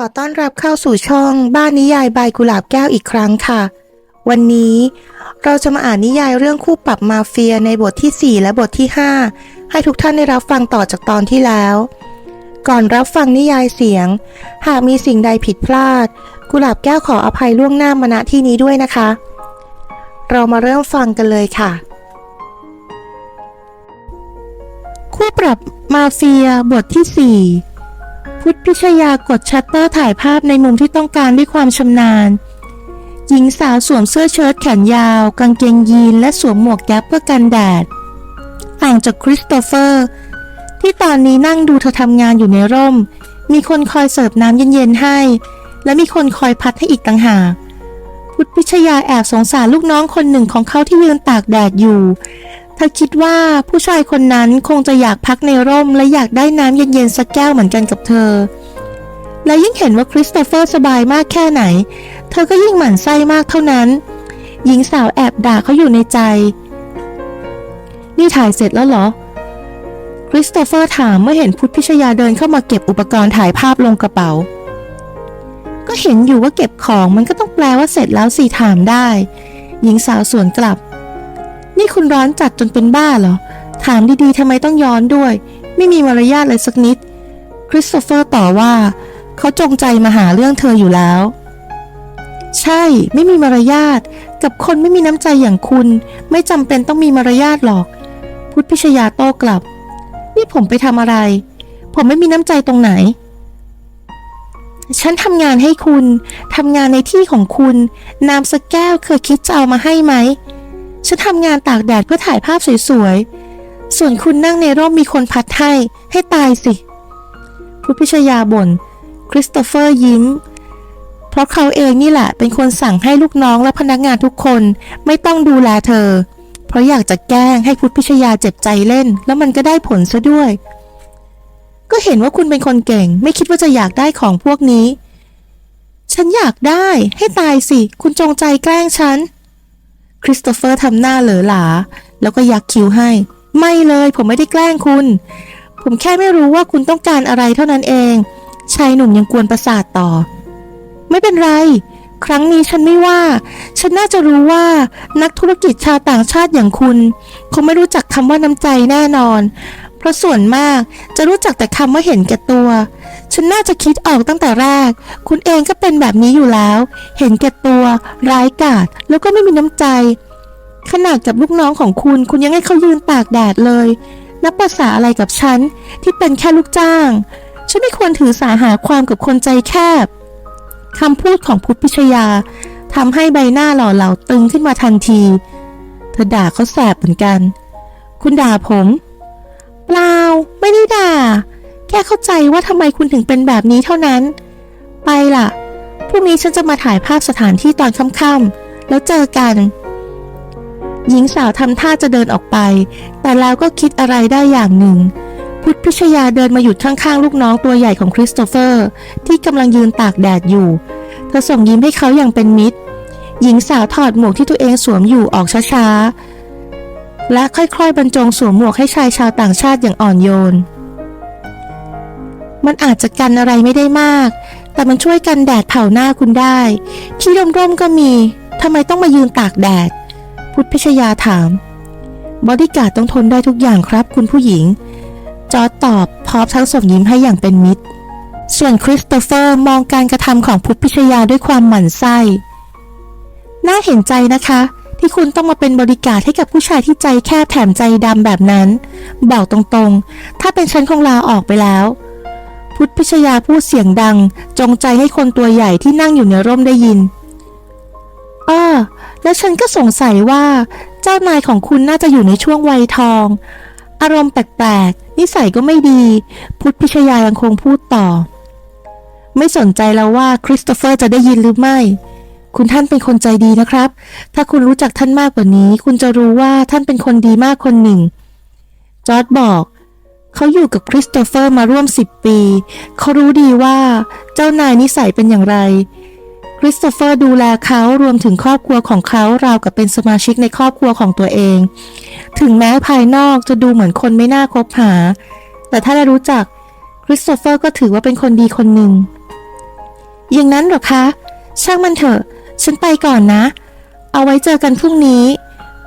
ขอต้อนรับเข้าสู่ช่องบ้านนิยายบายกุหลาบแก้วอีกครั้งค่ะ วันนี้เราจะมาอ่านนิยายเรื่องคู่ปรับมาเฟียในบทที่ 4 และบทที่ 5 ให้ทุกท่านได้รับฟังต่อจากตอนที่แล้ว ก่อนรับฟังนิยายเสียง หากมีสิ่งใดผิดพลาด กุหลาบแก้วขออภัยล่วงหน้ามาณที่นี้ด้วยนะคะ เรามาเริ่มฟังกันเลยค่ะ คู่ปรับมาเฟียบทที่ 4 พุทธพิชยากดชัตเตอร์ถ่ายภาพในมุมที่ต้องการด้วยความชำนาญ หญิงสาวสวมเสื้อเชิ้ตแขนยาว กางเกงยีนและสวมหมวกแก๊ปเพื่อกันแดด ต่างจากคริสโตเฟอร์ ที่ตอนนี้นั่งดูเธอทำงานอยู่ในร่ม มีคนคอยเสิร์ฟน้ำเย็นๆให้ และมีคนคอยพัดให้อีกต่างหากพุทธพิชยาแอบสงสารลูกน้องคนหนึ่งของเขาที่ยืนตากแดดอยู่ เธอคิดว่าผู้ชายคนนั้นคงจะอยากพักในร่มและอยากได้น้ำเย็นๆสักแก้วเหมือนกันกับเธอ และยิ่งเห็นว่าคริสโตเฟอร์สบายมากแค่ไหน เธอก็ยิ่งหมั่นไส้มากเท่านั้น หญิงสาวแอบด่าเขาอยู่ในใจ นี่ถ่ายเสร็จแล้วเหรอ คริสโตเฟอร์ถามเมื่อเห็นพุทธพิชยาเดินเข้ามาเก็บอุปกรณ์ถ่ายภาพลงกระเป๋า ก็เห็นอยู่ว่าเก็บของมันก็ต้องแปลว่าเสร็จแล้วสิถามได้ หญิงสาวสวนกลับ นี่คุณร้อนจัดจนเป็นบ้าเหรอ ถามดีๆทำไมต้องย้อนด้วย ไม่มีมารยาทเลยสักนิด คริสโตเฟอร์ต่อว่า เขาจงใจมาหาเรื่องเธออยู่แล้ว ใช่ไม่มีมารยาท กับคนไม่มีน้ำใจอย่างคุณ ไม่จำเป็นต้องมีมารยาทหรอก พุทธพิชยาโต้กลับ นี่ผมไปทำอะไร ผมไม่มีน้ำใจตรงไหนฉันทำงานให้คุณ ทำงานในที่ของคุณน้ำสักแก้วเคยคิดจะเอามาให้ไหม ฉันทำงานตากแดดเพื่อถ่ายภาพสวยๆ ส่วนคุณนั่งในร่มมีคนพัดให้ ให้ตายสิ พุทธพิชยาบน่น คริสโตเฟอร์ยิ้ม เพราะเขาเองนี่แหละ เป็นคนสั่งให้ลูกน้องและพนักงานทุกคนไม่ต้องดูแลเธอ เพราะอยากจะแกล้งให้พุทธพิชยาเจ็บใจเล่น แล้วมันก็ได้ผลซะด้วย ก็เห็นว่าคุณเป็นคนเก่ง ไม่คิดว่าจะอยากได้ของพวกนี้ ฉันอยากได้ ให้ตายสิ คุณจงใจแกล้งฉัน คริสโตเฟอร์ทำหน้าเหลอหลา แล้วก็ยักคิ้วให้ ไม่เลยผมไม่ได้แกล้งคุณ ผมแค่ไม่รู้ว่าคุณต้องการอะไรเท่านั้นเอง ชายหนุ่มยังกวนประสาทต่อ ไม่เป็นไร ครั้งนี้ฉันไม่ว่า ฉันน่าจะรู้ว่านักธุรกิจชาวต่างชาติอย่างคุณ คงไม่รู้จักคำว่าน้ำใจแน่นอน เพราะส่วนมากจะรู้จักแต่คำว่าเห็นแก่ตัว ฉันน่าจะคิดออกตั้งแต่แรก คุณเองก็เป็นแบบนี้อยู่แล้ว เห็นแก่ตัว ร้ายกาจแล้วก็ไม่มีน้ำใจ ขนาดกับลูกน้องของคุณ คุณยังให้เขายืนตากแดดเลย นับภาษาอะไรกับฉัน ที่เป็นแค่ลูกจ้าง ฉันไม่ควรถือสาหาความกับคนใจแคบคำพูดของพุทธพิชยาทำให้ใบหน้าหล่อเหลาตึงขึ้นมาทันที เธอด่าเขาแสบเหมือนกัน คุณด่าผม เข้าใจว่าทำไมคุณถึงเป็นแบบนี้เท่านั้น ไปล่ะ พรุ่งนี้ฉันจะมาถ่ายภาพสถานที่ตอนค่ำๆ แล้วเจอกัน หญิงสาวทำท่าจะเดินออกไป แต่แล้วก็คิดอะไรได้อย่างหนึ่ง พุทธพิชยาเดินมาหยุดข้างๆ ลูกน้องตัวใหญ่ของคริสโตเฟอร์ ที่กำลังยืนตากแดดอยู่ เธอส่งยิ้มให้เขาอย่างเป็นมิตร หญิงสาวถอดหมวกที่ตัวเองสวมอยู่ออกช้าๆ และค่อยๆ บรรจงสวมหมวกให้ชายชาวต่างชาติอย่างอ่อนโยน มันอาจจะกันอะไรไม่ได้มาก แต่มันช่วยกันแดดเผาหน้าคุณได้ ที่ร่มๆก็มีทำไมต้องมายืนตากแดด พุทธพิชยาถาม บอดี้การ์ดต้องทนได้ทุกอย่างครับคุณผู้หญิง จอร์จตอบพร้อมทั้งส่งยิ้มให้อย่างเป็นมิตร ส่วนคริสโตเฟอร์มองการกระทำของพุทธพิชยาด้วยความหมั่นไส้ น่าเห็นใจนะคะ ที่คุณต้องมาเป็นบริการให้กับผู้ชายที่ใจแคบแถมใจดำแบบนั้น บอกตรงๆ ถ้าเป็นฉันคงลาออกไปแล้ว พุทธพิชยาพูดเสียงดัง จงใจให้คนตัวใหญ่ที่นั่งอยู่ในร่มได้ยินอ้อและฉันก็สงสัยว่า เจ้านายของคุณน่าจะอยู่ในช่วงวัยทอง อารมณ์แปลกๆ นิสัยก็ไม่ดี พุทธพิชยายังคงพูดต่อ ไม่สนใจแล้วว่าคริสโตเฟอร์จะได้ยินหรือไม่ คุณท่านเป็นคนใจดีนะครับ ถ้าคุณรู้จักท่านมากกว่านี้ คุณจะรู้ว่าท่านเป็นคนดีมากคนหนึ่งจอร์ดบอก เขาอยู่กับคริสโตเฟอร์มาร่วมสิบปี เขารู้ดีว่าเจ้านายนิสัยเป็นอย่างไร คริสโตเฟอร์ดูแลเขารวมถึงครอบครัวของเขาราวกับเป็นสมาชิกในครอบครัวของตัวเอง ถึงแม้ภายนอกจะดูเหมือนคนไม่น่าคบหา แต่ถ้าได้รู้จักคริสโตเฟอร์ก็ถือว่าเป็นคนดีคนหนึ่ง อย่างนั้นหรอคะ ช่างมันเถอะ ฉันไปก่อนนะ เอาไว้เจอกันพรุ่งนี้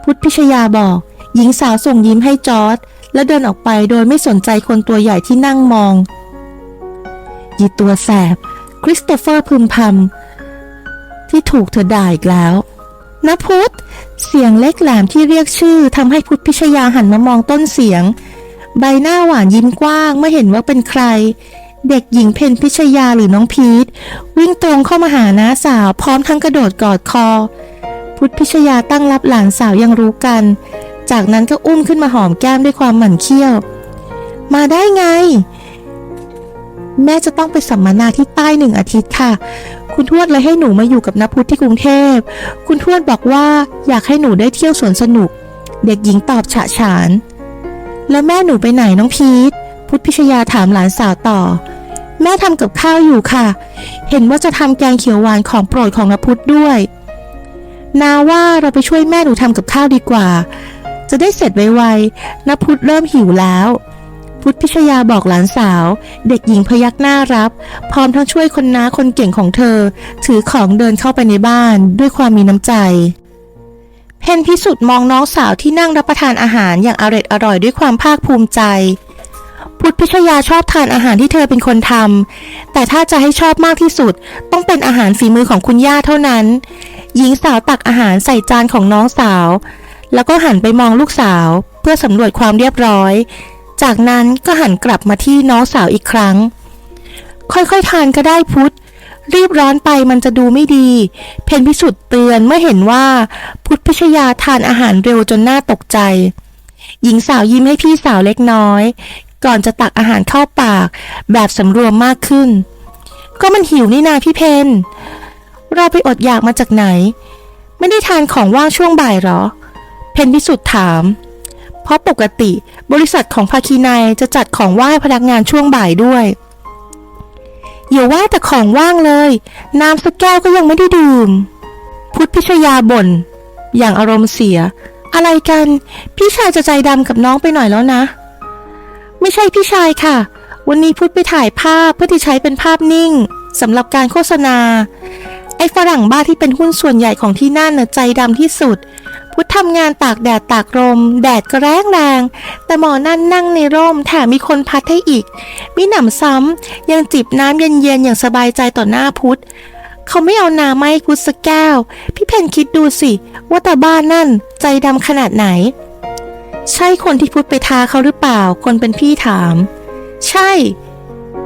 พุทธพิชยาบอก หญิงสาวส่งยิ้มให้จอร์ด แล้วเดินออกไปโดยไม่สนใจคนตัวใหญ่ที่นั่งมองยีตัวแสบ คริสโตเฟอร์พึมพำที่ถูกเธอด่าอีกแล้วนะพุทธเสียงเล็กแหลมที่เรียกชื่อทำให้พุทธพิชยาหันมามองต้นเสียง ใบหน้าหวานยิ้มกว้างเมื่อเห็นว่าเป็นใคร เด็กหญิงเพนพิชยาหรือน้องพีทวิ่งตรงเข้ามาหาน้าสาวพร้อมทั้งกระโดดกอดคอ พุทธพิชยาตั้งรับหลานสาวยังรู้กัน จากนั้นก็อุ้มขึ้นมาหอมแก้มด้วยความหมั่นเคี้ยว มาได้ไง แม่จะต้องไปสัมมนาที่ใต้หนึ่งอาทิตย์ค่ะ คุณทวดเลยให้หนูมาอยู่กับนพุทธที่กรุงเทพ คุณทวดบอกว่าอยากให้หนูได้เที่ยวสวนสนุก เด็กหญิงตอบฉะฉาน แล้วแม่หนูไปไหนน้องพีท พุทธพิชยาถามหลานสาวต่อ แม่ทำกับข้าวอยู่ค่ะ เห็นว่าจะทำแกงเขียวหวานของโปรดของนพุทธด้วย นาว่าเราไปช่วยแม่หนูทำกับข้าวดีกว่า จะได้เสร็จไวๆนพุทธเริ่มหิวแล้ว พุทธพิชยาบอกหลานสาว เด็กหญิงพยักหน้ารับ พร้อมทั้งช่วยคนน้าคนเก่งของเธอ ถือของเดินเข้าไปในบ้านด้วยความมีน้ำใจ เพนพิสุทธ์มองน้องสาวที่นั่งรับประทานอาหารอย่างอร่อยอร่อยด้วยความภาคภูมิใจพุทธพิชยาชอบทานอาหารที่เธอเป็นคนทำ แต่ถ้าจะให้ชอบมากที่สุด ต้องเป็นอาหารฝีมือของคุณย่าเท่านั้น หญิงสาวตักอาหารใส่จานของน้องสาว แล้วก็หันไปมองลูกสาว เพื่อสำรวจความเรียบร้อย จากนั้นก็หันกลับมาที่น้องสาวอีกครั้ง ค่อยๆทานก็ได้พุทธรีบร้อนไปมันจะดูไม่ดี เพนพิสุทธ์เตือนเมื่อเห็นว่าพุทธพิชยาทานอาหารเร็วจนหน่าตกใจ หญิงสาวยิ้มให้พี่สาวเล็กน้อย ก่อนจะตักอาหารเข้าปาก แบบสำรวมมากขึ้น ก็มันหิวนี่นาพี่เพนเราไปอดอยากมาจากไหน ไม่ได้ทานของว่างช่วงบ่ายหรอ เพนพิสุทธิ์ถาม เพราะปกติบริษัทของภาคีนายจะจัดของว่างให้พนักงานช่วงบ่ายด้วยอย่าว่าแต่ของว่างเลย น้ำสักแก้วก็ยังไม่ได้ดื่ม พุทธพิชยาบ่น อย่างอารมณ์เสีย อะไรกัน พี่ชายจะใจดำกับน้องไปหน่อยแล้วนะ ไม่ใช่พี่ชายค่ะ วันนี้พุทธไปถ่ายภาพเพื่อที่ใช้เป็นภาพนิ่งสำหรับการโฆษณา ไอ้ฝรั่งบ้าที่เป็นหุ้นส่วนใหญ่ของที่นั่นน่ะใจดำที่สุด พุทธทำงานตากแดดตากลม แดดก็แรงแรง แต่หมอนั่นนั่งในร่มแถมมีคนพัดให้อีก มีหนำซ้ำยังจิบน้ำเย็นๆอย่างสบายใจต่อหน้าพุทธเขาไม่เอาน้ำมาให้พุทธสักแก้ว พี่เพนคิดดูสิ ว่าแต่บ้านนั่นใจดำขนาดไหน ใช่คนที่พุทธไปทาเขาหรือเปล่า คนเป็นพี่ถาม ใช่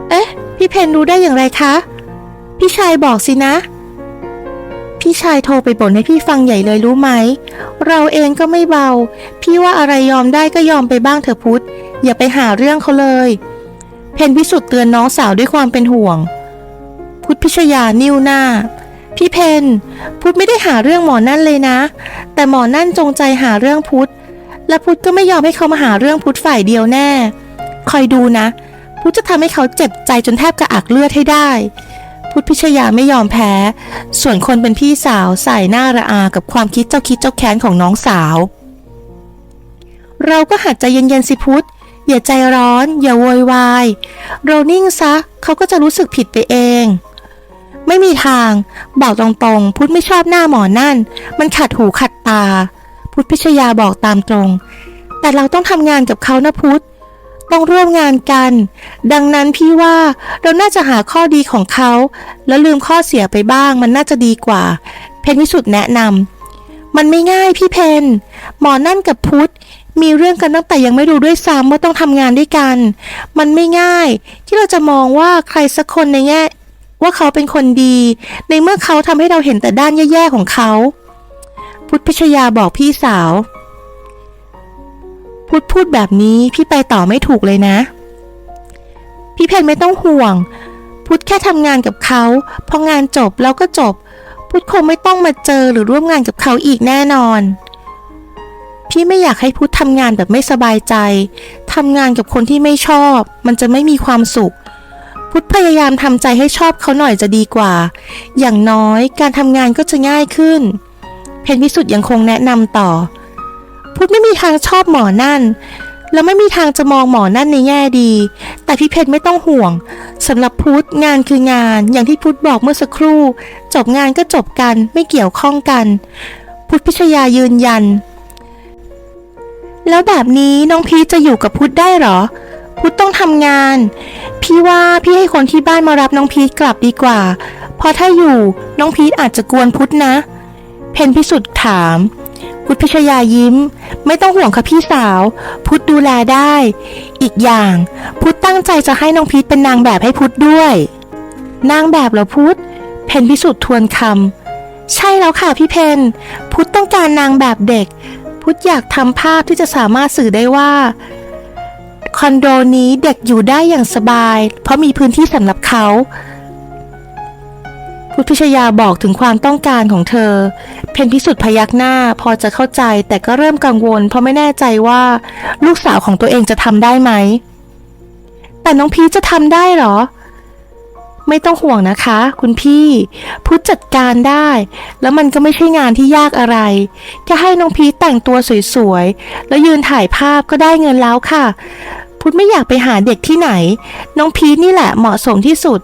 เอ๊ะ พี่เพนรู้ได้อย่างไรคะ พี่ชายบอกสินะ พี่ชายโทรไปบ่นให้พี่ฟังใหญ่เลยรู้ไหม เราเองก็ไม่เบา พี่ว่าอะไรยอมได้ก็ยอมไปบ้างเถอะพุทธอย่าไปหาเรื่องเขาเลย เพนพิสุทธ์เตือนน้องสาวด้วยความเป็นห่วง พุทธพิชยานิ้วหน้า พี่เพนพุทธไม่ได้หาเรื่องหมอนั่นเลยนะ แต่หมอนั่นจงใจหาเรื่องพุทธและพุทธก็ไม่ยอมให้เขามาหาเรื่องพุทธฝ่ายเดียวแน่ คอยดูนะ พุทธจะทำให้เขาเจ็บใจจนแทบกระอักเลือดให้ได้ พุทธพิชยาไม่ยอมแพ้ ส่วนคนเป็นพี่สาวใส่หน้าระอากับความคิดเจ้าคิดเจ้าแค้นของน้องสาว เราก็หัดใจเย็นๆสิพุทธอย่าใจร้อน อย่าโวยวาย เรานิ่งซะเขาก็จะรู้สึกผิดไปเอง ไม่มีทาง บอกตรงๆ พุทธไม่ชอบหน้าหมอนั่น มันขัดหูขัดตา พุทธพิชยาบอกตามตรง แต่เราต้องทำงานกับเขานะพุทธ ต้องร่วมงานกัน ดังนั้นพี่ว่าเราน่าจะหาข้อดีของเขา แล้วลืมข้อเสียไปบ้างมันน่าจะดีกว่า เพนวิสุทธ์แนะนำมันไม่ง่ายพี่เพนหมอนั่นกับพุทธมีเรื่องกันตั้งแต่ยังไม่รู้ด้วยซ้ำว่าต้องทำงานด้วยกัน มันไม่ง่าย ที่เราจะมองว่าใครสักคนในแง่ว่าเขาเป็นคนดี ในเมื่อเขาทำให้เราเห็นแต่ด้านแย่ๆของเขา พุทธพิชยาบอกพี่สาว พุทธพูดแบบนี้พี่ไปต่อไม่ถูกเลยนะ พี่เพนไม่ต้องห่วง พุทธแค่ทำงานกับเขาพองานจบแล้วก็จบ พุทธคงไม่ต้องมาเจอหรือร่วมงานกับเขาอีกแน่นอน พี่ไม่อยากให้พุทธทำงานแบบไม่สบายใจทำงานกับคนที่ไม่ชอบ มันจะไม่มีความสุข พุทธพยายามทำใจให้ชอบเขาหน่อยจะดีกว่า อย่างน้อยการทำงานก็จะง่ายขึ้น เพนพิสุทธ์ยังคงแนะนำต่อ พุทธไม่มีทางชอบหมอนั่น แล้วไม่มีทางจะมองหมอนั่นในแง่ดี แต่พี่เพชรไม่ต้องห่วงสำหรับพุทธงานคืองานอย่างที่พุทธบอกเมื่อสักครู่ จบงานก็จบกันไม่เกี่ยวข้องกัน พุทธพิชยายืนยัน แล้วแบบนี้น้องพีจะอยู่กับพุทธได้หรอ พุทธต้องทำงาน พี่ว่าพี่ให้คนที่บ้านมารับน้องพีกลับดีกว่า เพราะถ้าอยู่น้องพีอาจจะกวนพุทธนะ เพนพิสุทธิ์ถาม พุทธพิชยายิ้ม ไม่ต้องห่วงค่ะพี่สาว พุทธดูแลได้ อีกอย่าง พุทธตั้งใจจะให้น้องพีชเป็นนางแบบให้พุทธด้วย นางแบบเหรอพุทธเพนพิสุทธ์ทวนคำใช่แล้วค่ะพี่เพนพุทธต้องการนางแบบเด็ก พุทธอยากทำภาพที่จะสามารถสื่อได้ว่า คอนโดนี้เด็กอยู่ได้อย่างสบาย เพราะมีพื้นที่สำหรับเขา พุทธพิชยาบอกถึงความต้องการของเธอ เพนพิสุทธิ์พยักหน้าพอจะเข้าใจแต่ก็เริ่มกังวล เพราะไม่แน่ใจว่า ลูกสาวของตัวเองจะทำได้ไหม แต่น้องพีจะทำได้เหรอ ไม่ต้องห่วงนะคะ คุณพี่พุทธจัดการได้ แล้วมันก็ไม่ใช่งานที่ยากอะไรแค่ให้น้องพีแต่งตัวสวยๆ แล้วยืนถ่ายภาพก็ได้เงินแล้วค่ะ พุทธไม่อยากไปหาเด็กที่ไหน น้องพีชนี่แหละเหมาะสมที่สุด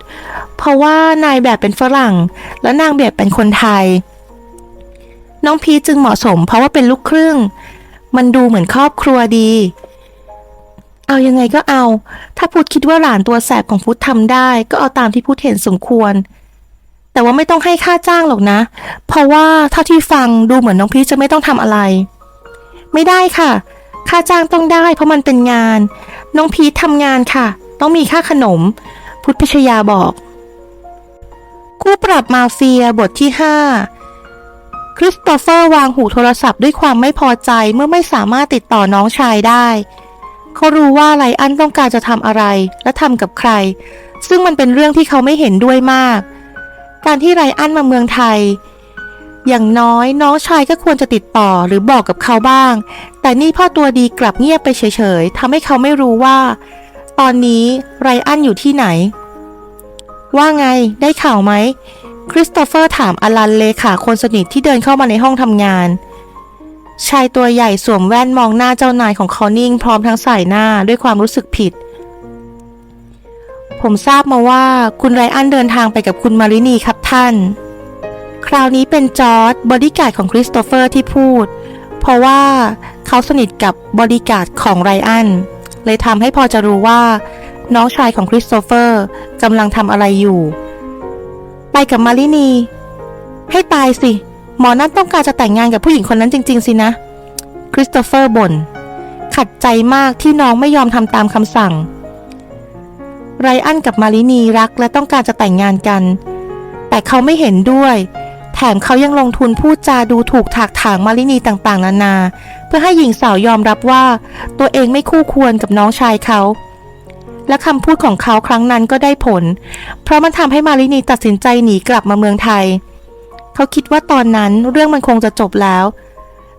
เพราะว่านายแบบเป็นฝรั่ง และนางแบบเป็นคนไทย น้องพีชจึงเหมาะสม เพราะว่าเป็นลูกครึ่ง มันดูเหมือนครอบครัวดี เอายังไงก็เอา ถ้าพุทธคิดว่าหลานตัวแสบของพุทธทำได้ ก็เอาตามที่พุทธเห็นสมควร แต่ว่าไม่ต้องให้ค่าจ้างหรอกนะ เพราะว่าเท่าที่ฟังดูเหมือนน้องพีชจะไม่ต้องทำอะไร ไม่ได้ค่ะ ค่าจ้างต้องได้เพราะมันเป็นงาน น้องพีชทำงานค่ะ ต้องมีค่าขนม พุทธพิชยาบอก คู่ปรับมาเฟียบทที่ 5 คริสโตเฟอร์วางหูโทรศัพท์ด้วยความไม่พอใจเมื่อไม่สามารถติดต่อน้องชายได้ เขารู้ว่าไลอันต้องการจะทำอะไรและทำกับใคร ซึ่งมันเป็นเรื่องที่เขาไม่เห็นด้วยมาก การที่ไรอันมาเมืองไทย อย่างน้อยน้องชายก็ควรจะติดต่อหรือบอกกับเขาบ้าง แต่นี่พ่อตัวดีกลับเงียบไปเฉยๆทำให้เขาไม่รู้ว่า ตอนนี้ไรอันอยู่ที่ไหน ว่าไงได้ข่าวไหมคริสโตเฟอร์ถามอลันเลขาคนสนิทที่เดินเข้ามาในห้องทำงาน ชายตัวใหญ่สวมแว่นมองหน้าเจ้านายของเขานิ่งพร้อมทั้งสายหน้าด้วยความรู้สึกผิด ผมทราบมาว่าคุณไรอันเดินทางไปกับคุณมารินีครับท่าน คราวนี้เป็นจอร์ดบอดี้การ์ดของคริสโตเฟอร์ที่พูด เพราะว่าเขาสนิทกับบอดี้การ์ดของไรอัน เลยทำให้พอจะรู้ว่า น้องชายของคริสโตเฟอร์กำลังทำอะไรอยู่ ไปกับมารินี ให้ตายสิ หมอนั่นต้องการจะแต่งงานกับผู้หญิงคนนั้นจริง ๆ สินะ คริสโตเฟอร์บ่น ขัดใจมากที่น้องไม่ยอมทำตามคำสั่ง ไรอันกับมารินีรักและต้องการจะแต่งงานกัน แต่เขาไม่เห็นด้วย ถมเขายังลงทุนพูดจาดูถูกถากถางมารินีต่างๆ นานา เพื่อให้หญิงสาวยอมรับว่า ตัวเองไม่คู่ควรกับน้องชายเขา และคำพูดของเขาครั้งนั้นก็ได้ผล เพราะมันทำให้มารินีตัดสินใจหนีกลับมาเมืองไทย เขาคิดว่าตอนนั้นเรื่องมันคงจะจบแล้ว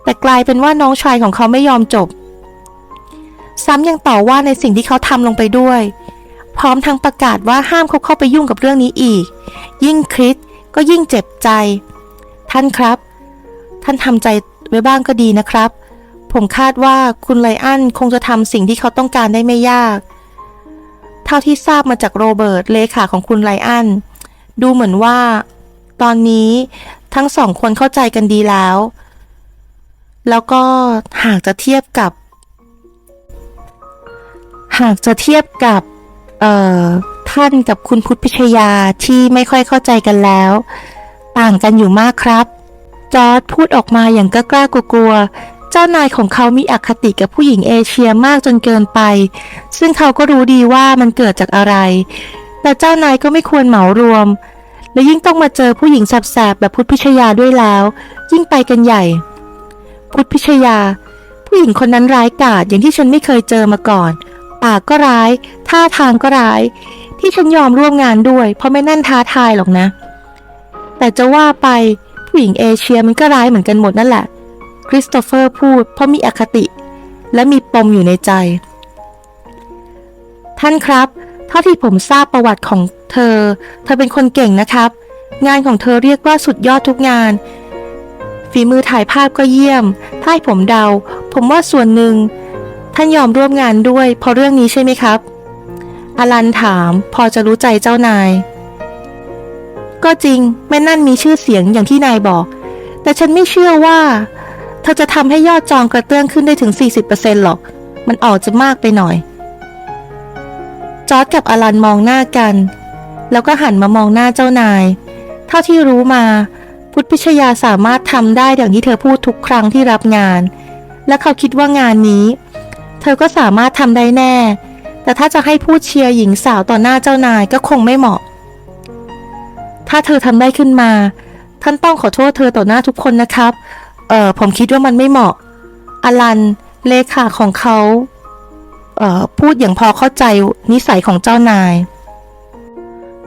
แต่กลายเป็นว่าน้องชายของเขาไม่ยอมจบ ซ้ำยังต่อว่าในสิ่งที่เขาทำลงไปด้วย พร้อมทั้งประกาศว่าห้ามเขาเข้าไปยุ่งกับเรื่องนี้อีก ยิ่งคริสก็ยิ่งเจ็บใจ ท่านครับ ท่านทำใจไว้บ้างก็ดีนะครับ ผมคาดว่าคุณไลอันคงจะทำสิ่งที่เขาต้องการได้ไม่ยาก เท่าที่ทราบมาจากโรเบิร์ตเลขาของคุณไลอันดูเหมือนว่า ตอนนี้ทั้งสองคนเข้าใจกันดีแล้ว แล้วก็หากจะเทียบกับ หากจะเทียบกับท่านกับคุณพุทธพิชยาที่ไม่ค่อยเข้าใจกันแล้ว ต่างกันอยู่มากครับ จอร์ดพูดออกมาอย่างกล้ากลัวกลัว เจ้านายของเขามีอคติกับผู้หญิงเอเชียมากจนเกินไป ซึ่งเขาก็รู้ดีว่ามันเกิดจากอะไร แต่เจ้านายก็ไม่ควรเหมารวม และยิ่งต้องมาเจอผู้หญิงแสบๆแบบพุทธพิชยาด้วยแล้ว ยิ่งไปกันใหญ่ พุทธพิชยา ผู้หญิงคนนั้นร้ายกาจอย่างที่ฉันไม่เคยเจอมาก่อน ปากก็ร้าย ท่าทางก็ร้าย ที่ฉันยอมร่วมงานด้วย เพราะไม่นั่นท้าทายหรอกนะ แต่จะว่าไปผู้หญิงเอเชียมันก็ร้ายเหมือนกันหมดนั่นแหละ คริสโตเฟอร์พูดเพราะมีอคติ และมีปมอยู่ในใจ ท่านครับ เท่าที่ผมทราบประวัติของเธอ เธอเป็นคนเก่งนะครับ งานของเธอเรียกว่าสุดยอดทุกงาน ฝีมือถ่ายภาพก็เยี่ยม ถ้าให้ผมเดา ผมว่าส่วนหนึ่ง ท่านยอมร่วมงานด้วยเพราะเรื่องนี้ใช่ไหมครับอลันถามพอจะรู้ใจเจ้านาย ก็จริงแม่นั่นมีชื่อเสียงอย่างที่นายบอก แต่ฉันไม่เชื่อว่า เธอจะทำให้ยอดจองกระเตื้องขึ้นได้ถึง 40%หรอก มันออกจะมากไปหน่อย จอร์ดกับอลันมองหน้ากัน แล้วก็หันมามองหน้าเจ้านาย เท่าที่รู้มา พุทธพิชยาสามารถทำได้อย่างที่เธอพูดทุกครั้งที่รับงาน และเขาคิดว่างานนี้ เธอก็สามารถทำได้แน่ แต่ถ้าจะให้พูดเชียร์หญิงสาวต่อหน้าเจ้านายก็คงไม่เหมาะ ถ้าเธอทำได้ขึ้นมา ท่านต้องขอโทษเธอต่อหน้าทุกคนนะครับ เออผมคิดว่ามันไม่เหมาะ อลันเลขาของเขาเอ่อพูดอย่างพอเข้าใจนิสัยของเจ้านาย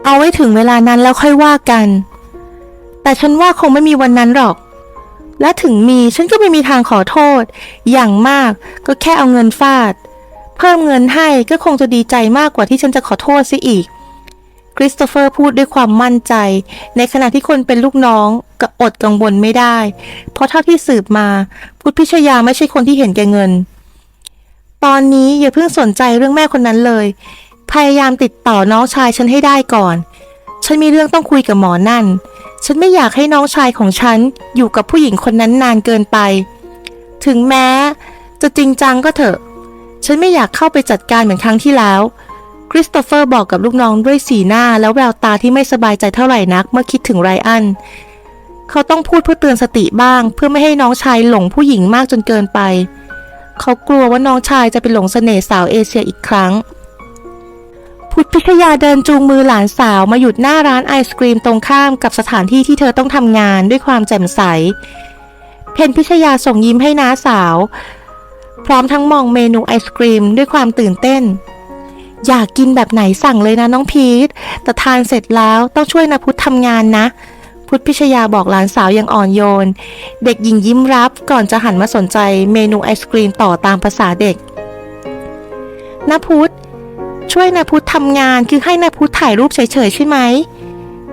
เอาไว้ถึงเวลานั้นแล้วค่อยว่ากัน แต่ฉันว่าคงไม่มีวันนั้นหรอก และถึงมีฉันก็ไม่มีทางขอโทษ อย่างมากก็แค่เอาเงินฟาด เพิ่มเงินให้ก็คงจะดีใจมากกว่าที่ฉันจะขอโทษซิอีก คริสโตเฟอร์พูดด้วยความมั่นใจ ในขณะที่คนเป็นลูกน้องก็อดกังวลไม่ได้ เพราะเท่าที่สืบมาพุทธพิชยาไม่ใช่คนที่เห็นแก่เงิน ตอนนี้อย่าเพิ่งสนใจเรื่องแม่คนนั้นเลย พยายามติดต่อน้องชายฉันให้ได้ก่อน ฉันมีเรื่องต้องคุยกับหมอนั่น ฉันไม่อยากให้น้องชายของฉันอยู่กับผู้หญิงคนนั้นนานเกินไป ถึงแม้จะจริงจังก็เถอะ ฉันไม่อยากเข้าไปจัดการเหมือนครั้งที่แล้ว คริสโตเฟอร์บอกกับลูกน้องด้วยสีหน้าแล้วแววตาที่ไม่สบายใจเท่าไหร่นักเมื่อคิดถึงไรอัน เขาต้องพูดเพื่อเตือนสติบ้าง เพื่อไม่ให้น้องชายหลงผู้หญิงมากจนเกินไป เขากลัวว่าน้องชายจะไปหลงเสน่ห์สาวเอเชียอีกครั้ง พุทธพิทยาเดินจูงมือหลานสาวมาหยุดหน้าร้านไอศกรีมตรงข้ามกับสถานที่ที่เธอต้องทำงานด้วยความแจ่มใส เพนพิชยาส่งยิ้มให้น้าสาว พร้อมทั้งมองเมนูไอศกรีมด้วยความตื่นเต้น อยากกินแบบไหนสั่งเลยนะน้องพีทแต่ทานเสร็จแล้วต้องช่วยนะพุทธทำงานนะ พุทธพิชยาบอกหลานสาวอย่างอ่อนโยน เด็กหญิงยิ้มรับก่อนจะหันมาสนใจเมนูไอศกรีมต่อตามภาษาเด็กนะพุทธช่วยนะพุทธทำงานคือให้นะพุทธถ่ายรูปเฉยๆใช่ไหม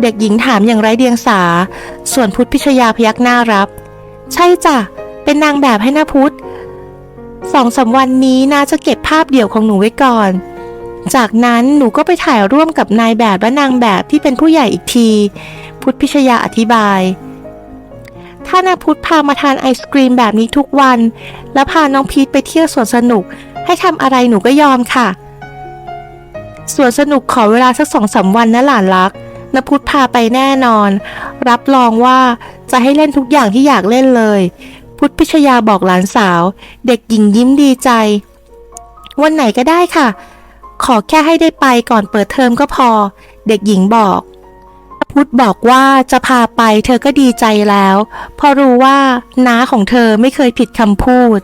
เด็กหญิงถามอย่างไร้เดียงสา ส่วนพุทธพิชยาพยักหน้ารับ ใช่จ้ะ เป็นนางแบบให้นะพุทธสองสามวันนี้นาจะเก็บภาพเดี่ยวของหนูไว้ก่อน จากนั้นหนูก็ไปถ่ายร่วมกับนายแบบและนางแบบที่เป็นผู้ใหญ่อีกที พุทธพิชยาอธิบาย ถ้านาพุทธพามาทานไอศกรีมแบบนี้ทุกวัน แล้วพาน้องพีทไปเที่ยวสวนสนุก ให้ทำอะไรหนูก็ยอมค่ะสวนสนุกขอเวลาสักสองสามวันนะหลานรักนพุทธพาไปแน่นอน รับรองว่าจะให้เล่นทุกอย่างที่อยากเล่นเลย พุทธพิชยาบอกหลานสาว เด็กหญิงยิ้มดีใจ วันไหนก็ได้ค่ะ ขอแค่ให้ได้ไปก่อนเปิดเทอมก็พอ เด็กหญิงบอก พุทธบอกว่าจะพาไปเธอก็ดีใจแล้วเพราะรู้ว่าน้าของเธอไม่เคยผิดคำพูด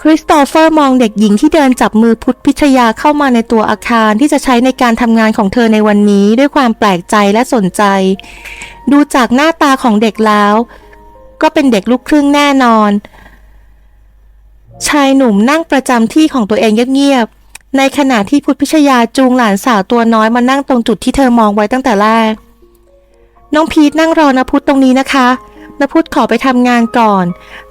คริสโตเฟอร์มองเด็กหญิงที่เดินจับมือพุทธพิชยาเข้ามาในตัวอาคารที่จะใช้ในการทำงานของเธอในวันนี้ด้วยความแปลกใจและสนใจ ดูจากหน้าตาของเด็กแล้ว ก็เป็นเด็กลูกครึ่งแน่นอนชายหนุ่มนั่งประจำที่ของตัวเองเงียบ ในขณะที่พุทธพิชยาจูงหลานสาวตัวน้อยมานั่งตรงจุดที่เธอมองไว้ตั้งแต่แรก น้องพีทนั่งรอนพุทธตรงนี้นะคะนพุทธขอไปทำงานก่อน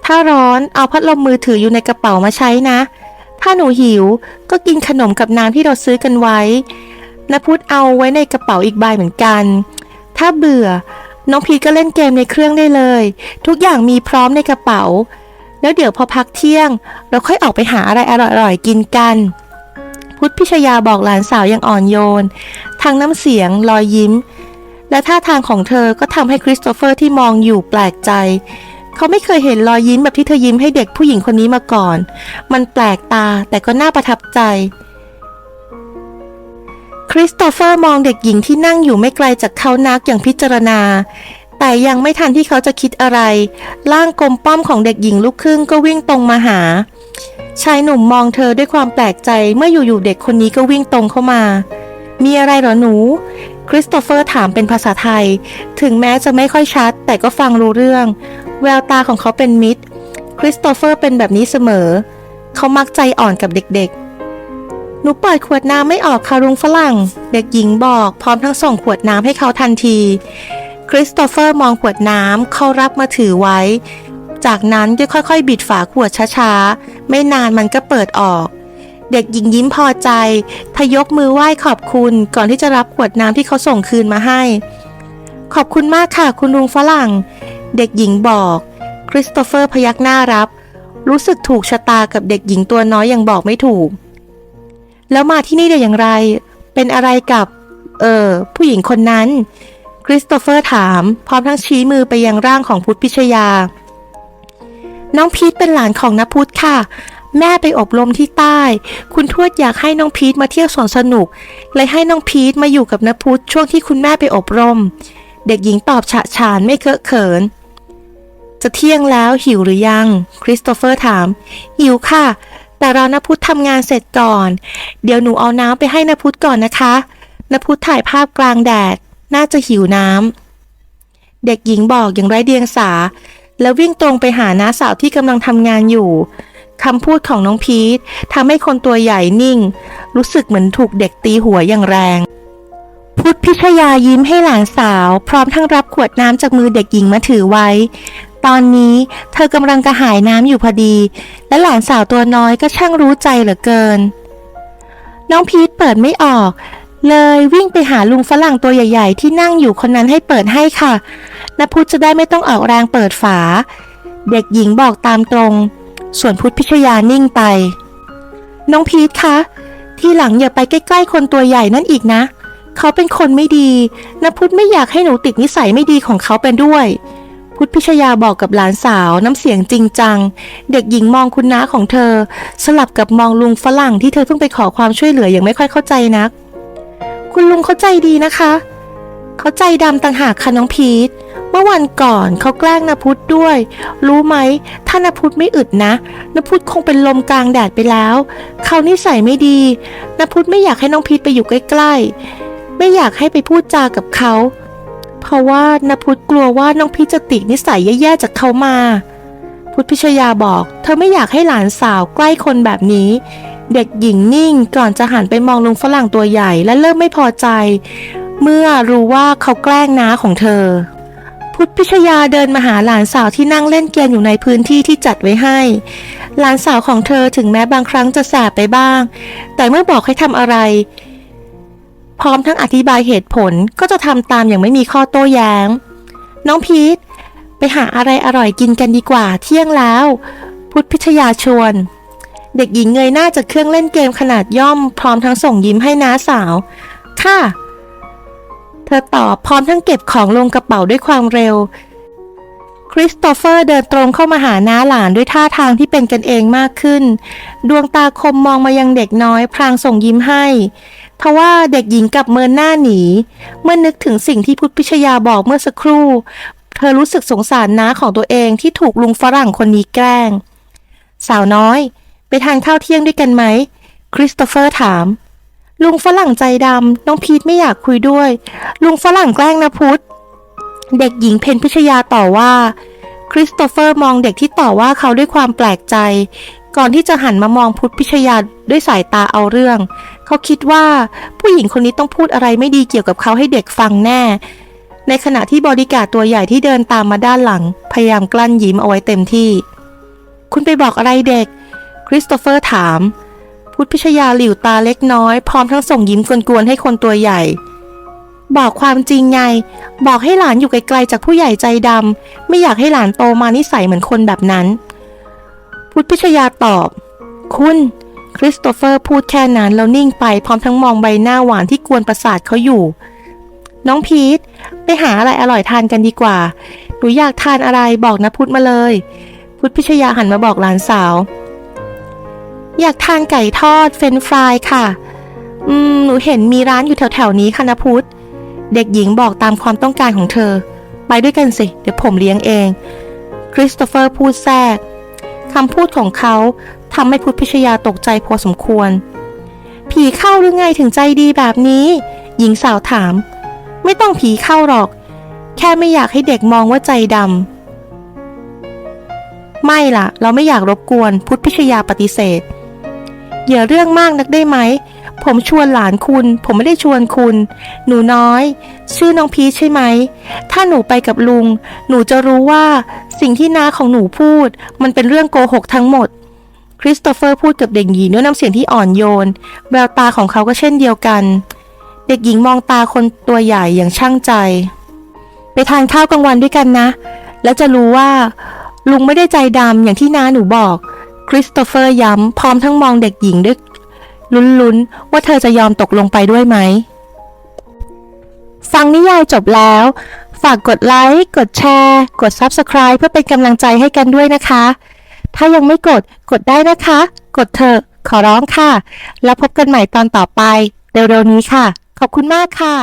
ถ้าร้อนเอาพัดลมมือถืออยู่ในกระเป๋ามาใช้นะ ถ้าหนูหิวก็กินขนมกับน้ำที่เราซื้อกันไว้นพุทธเอาไว้ในกระเป๋าอีกใบเหมือนกัน ถ้าเบื่อ น้องพีทก็เล่นเกมในเครื่องได้เลย ทุกอย่างมีพร้อมในกระเป๋า แล้วเดี๋ยวพอพักเที่ยง เราค่อยออกไปหาอะไรอร่อยๆกินกัน พุทธพิชยาบอกหลานสาวอย่างอ่อนโยน ทางน้ำเสียงรอยยิ้ม และท่าทางของเธอก็ทำให้คริสโตเฟอร์ที่มองอยู่แปลกใจ เขาไม่เคยเห็นรอยยิ้มแบบที่เธอยิ้มให้เด็กผู้หญิงคนนี้มาก่อน มันแปลกตาแต่ก็น่าประทับใจคริสโตเฟอร์มองเด็กหญิงที่นั่งอยู่ไม่ไกลจากเขานักอย่างพิจารณา แต่ยังไม่ทันที่เขาจะคิดอะไร ร่างกลมป้อมของเด็กหญิงลูกครึ่งก็วิ่งตรงมาหา ชายหนุ่มมองเธอด้วยความแปลกใจเมื่ออยู่ๆเด็กคนนี้ก็วิ่งตรงเข้ามา มีอะไรหรอหนู คริสโตเฟอร์ถามเป็นภาษาไทย ถึงแม้จะไม่ค่อยชัด แต่ก็ฟังรู้เรื่อง แววตาของเขาเป็นมิตร คริสโตเฟอร์เป็นแบบนี้เสมอ เขามักใจอ่อนกับเด็กๆ หนูเปิดขวดน้ำไม่ออกค่ะรุงฝรั่ง เด็กหญิงบอก พร้อมทั้งส่งขวดน้ำให้เขาทันที คริสโตเฟอร์มองขวดน้ำเขารับมาถือไว้ จากนั้นก็ค่อยๆ บิดฝาขวดช้าๆ ไม่นานมันก็เปิดออก เด็กหญิงยิ้มพอใจ ทยกมือไหว้ขอบคุณก่อนที่จะรับขวดน้ำที่เขาส่งคืนมาให้ ขอบคุณมากค่ะคุณลุงฝรั่ง เด็กหญิงบอก คริสโตเฟอร์พยักหน้ารับ รู้สึกถูกชะตากับเด็กหญิงตัวน้อยอย่างบอกไม่ถูก แล้วมาที่นี่ได้อย่างไร เป็นอะไรกับ เออผู้หญิงคนนั้น คริสโตเฟอร์ถาม พร้อมทั้งชี้มือไปยังร่างของพุทธพิชยา น้องพีทเป็นหลานของนพุทธค่ะ แม่ไปอบรมที่ใต้ คุณทวดอยากให้น้องพีทมาเที่ยวสวนสนุก เลยให้น้องพีทมาอยู่กับนพุทธช่วงที่คุณแม่ไปอบรม เด็กหญิงตอบฉะฉานไม่เคอะเขิน จะเที่ยงแล้วหิวหรือยัง คริสโตเฟอร์ถาม หิวค่ะ แต่เรอนพุทธทำงานเสร็จก่อน เดี๋ยวหนูเอาน้ำไปให้นพุทธก่อนนะคะนพุทธถ่ายภาพกลางแดด น่าจะหิวน้ำเด็กหญิงบอกอย่างไร้เดียงสา แล้ววิ่งตรงไปหาน้าสาวที่กำลังทำงานอยู่คำพูดของน้องพีททำให้คนตัวใหญ่นิ่ง รู้สึกเหมือนถูกเด็กตีหัวอย่างแรง พุทธพิชยายิ้มให้หลานสาว พร้อมทั้งรับขวดน้ำจากมือเด็กหญิงมาถือไว้ ตอนนี้เธอกำลังกระหายน้ำอยู่พอดี และหลานสาวตัวน้อยก็ช่างรู้ใจเหลือเกิน น้องพีทเปิดไม่ออก เลยวิ่งไปหาลุงฝรั่งตัวใหญ่ ๆ ที่นั่งอยู่คนนั้นให้เปิดให้ค่ะนพุทธจะได้ไม่ต้องออกแรงเปิดฝา เด็กหญิงบอกตามตรง ส่วนพุทธพิชยานิ่งไป น้องพีทคะ ที่หลังอย่าไปใกล้ๆคนตัวใหญ่นั่นอีกนะ เขาเป็นคนไม่ดีนพุทธไม่อยากให้หนูติดนิสัยไม่ดีของเขาไปด้วย พุทธพิชยาบอกกับหลานสาวน้ำเสียงจริงจัง เด็กหญิงมองคุณน้าของเธอ สลับกับมองลุงฝรั่งที่เธอเพิ่งไปขอความช่วยเหลืออย่างไม่ค่อยเข้าใจนัก คุณลุงเข้าใจดีนะคะ เขาใจดำต่างหากค่ะน้องพีท เมื่อวันก่อนเขาแกล้งนพุทธด้วย รู้ไหม ถ้านพุทธไม่อึดนะนพุทธคงเป็นลมกลางแดดไปแล้ว เขานิสัยไม่ดีนพุทธไม่อยากให้น้องพีทไปอยู่ใกล้ๆ ไม่อยากให้ไปพูดจากับเขา เพราะว่านพุทธกลัวว่าน้องพีทจะติดนิสัยแย่ๆจากเขามา พุทธพิชยาบอก เธอไม่อยากให้หลานสาวใกล้คนแบบนี้ เด็กหญิงนิ่งก่อนจะหันไปมองลุงฝรั่งตัวใหญ่และเริ่มไม่พอใจ เมื่อรู้ว่าเขาแกล้งน้าของเธอ พุทธพิชยาเดินมาหาหลานสาวที่นั่งเล่นเกมอยู่ในพื้นที่ที่จัดไว้ให้ หลานสาวของเธอถึงแม้บางครั้งจะแสบไปบ้าง แต่เมื่อบอกให้ทำอะไร พร้อมทั้งอธิบายเหตุผลก็จะทำตามอย่างไม่มีข้อโต้แย้ง น้องพีทไปหาอะไรอร่อยกินกันดีกว่าเที่ยงแล้ว พุทธพิชยาชวน เด็กหญิงเงยหน้าจากเครื่องเล่นเกมขนาดย่อม พร้อมทั้งส่งยิ้มให้น้าสาว ค่ะ เธอตอบพร้อมทั้งเก็บของลงกระเป๋าด้วยความเร็ว คริสโตเฟอร์เดินตรงเข้ามาหาน้าหลานด้วยท่าทางที่เป็นกันเองมากขึ้น ดวงตาคมมองมายังเด็กน้อยพลางส่งยิ้มให้ทว่าเด็กหญิงกลับเมินหน้าหนี เมื่อนึกถึงสิ่งที่พุทธพิชยาบอกเมื่อสักครู่ เธอรู้สึกสงสารน้าของตัวเองที่ถูกลุงฝรั่งคนนี้แกล้ง สาวน้อย ไปทานข้าวเที่ยงด้วยกันไหม คริสโตเฟอร์ถาม ลุงฝรั่งใจดำน้องพีทไม่อยากคุยด้วย ลุงฝรั่งแกล้งนะพุทธเด็กหญิงเพนพิชยาต่อว่า คริสโตเฟอร์มองเด็กที่ต่อว่าเขาด้วยความแปลกใจ ก่อนที่จะหันมามองพุทธพิชยาด้วยสายตาเอาเรื่อง เขาคิดว่าผู้หญิงคนนี้ต้องพูดอะไรไม่ดีเกี่ยวกับเขาให้เด็กฟังแน่ ในขณะที่บริการดตัวใหญ่ที่เดินตามมาด้านหลัง พยายามกลั้นยิ้มเอาไว้เต็มที่ คุณไปบอกอะไรเด็ก คริสโตเฟอร์ถาม พุทธพิชยาหลิวตาเล็กน้อย พร้อมทั้งส่งยิ้มกวนๆให้คนตัวใหญ่ บอกความจริงไง บอกให้หลานอยู่ไกลๆจากผู้ใหญ่ใจดำไม่อยากให้หลานโตมานิสัยเหมือนคนแบบนั้น พุทธพิชยาตอบ คุณคริสโตเฟอร์พูดแค่นั้นแล้วนิ่งไปพร้อมทั้งมองใบหน้าหวานที่กวนประสาทเขาอยู่ น้องพีทไปหาอะไรอร่อยทานกันดีกว่า หนูอยากทานอะไรบอกนะพุทธมาเลย พุทธพิชยาหันมาบอกหลานสาว อยากทานไก่ทอดเฟรนฟรายค่ะ อืม หนูเห็นมีร้านอยู่แถวๆนี้ค่ะนะพุทธเด็กหญิงบอกตามความต้องการของเธอ ไปด้วยกันสิ เดี๋ยวผมเลี้ยงเอง คริสโตเฟอร์พูดแทรกคำพูดของเขาทำให้พุทธพิชยาตกใจพอสมควร ผีเข้าหรือไงถึงใจดีแบบนี้ หญิงสาวถาม ไม่ต้องผีเข้าหรอก แค่ไม่อยากให้เด็กมองว่าใจดำไม่ล่ะ เราไม่อยากรบกวน พุทธพิชยาปฏิเสธ อย่าเรื่องมากนักได้ไหม ผมชวนหลานคุณ ผมไม่ได้ชวนคุณ หนูน้อย ชื่อน้องพีชใช่ไหม ถ้าหนูไปกับลุง หนูจะรู้ว่าสิ่งที่น้าของหนูพูด มันเป็นเรื่องโกหกทั้งหมด คริสโตเฟอร์พูดกับเด็กหญิงด้วยน้ำเสียงที่อ่อนโยน แววตาของเขาก็เช่นเดียวกัน เด็กหญิงมองตาคนตัวใหญ่อย่างช่างใจ ไปทานข้าวกลางวันด้วยกันนะ แล้วจะรู้ว่า ลุงไม่ได้ใจดำอย่างที่น้าหนูบอก คริสโตเฟอร์ย้ำพร้อมทั้งมองเด็กหญิงด้วยลุ้นๆ ว่าเธอจะยอมตกลงไปด้วยไหม ฟังนิยายจบแล้ว ฝากกดไลค์ กดแชร์ กด Subscribe เพื่อเป็นกำลังใจให้กันด้วยนะคะ ถ้ายังไม่กด กดได้นะคะ กดเถอะ ขอร้องค่ะ แล้วพบกันใหม่ตอนต่อไป เร็วๆนี้ค่ะ ขอบคุณมากค่ะ